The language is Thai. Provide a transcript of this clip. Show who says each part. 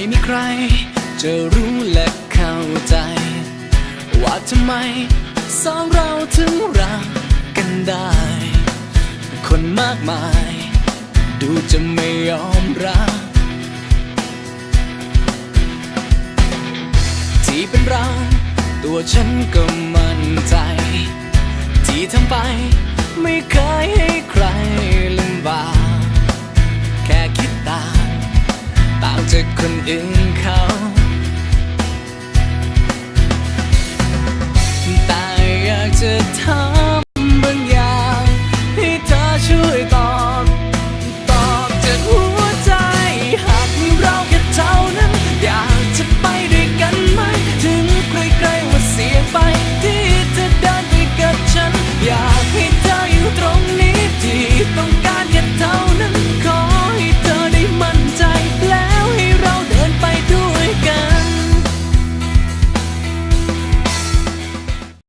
Speaker 1: มีใคร จะรู้และเข้าใจ ว่าทำไมสองเราถึงรักกันได้ คนมากมาย ดูจะไม่ยอมรับ ที่เป็นเรา ตัวฉันก็มั่นใจ ต่างจากคนอื่นเขาแต่อยากจะทำบางอย่างให้เธอช่วยตอบ ตอบจากหัวใจหากเราแค่เท่านั้น อยากจะไปด้วยกันไหม ถึงใกล้ๆว่าเสียไปที่เธอเดินไปกับฉัน อยากให้เธออยู่ตรงนี้ที่ต้องการ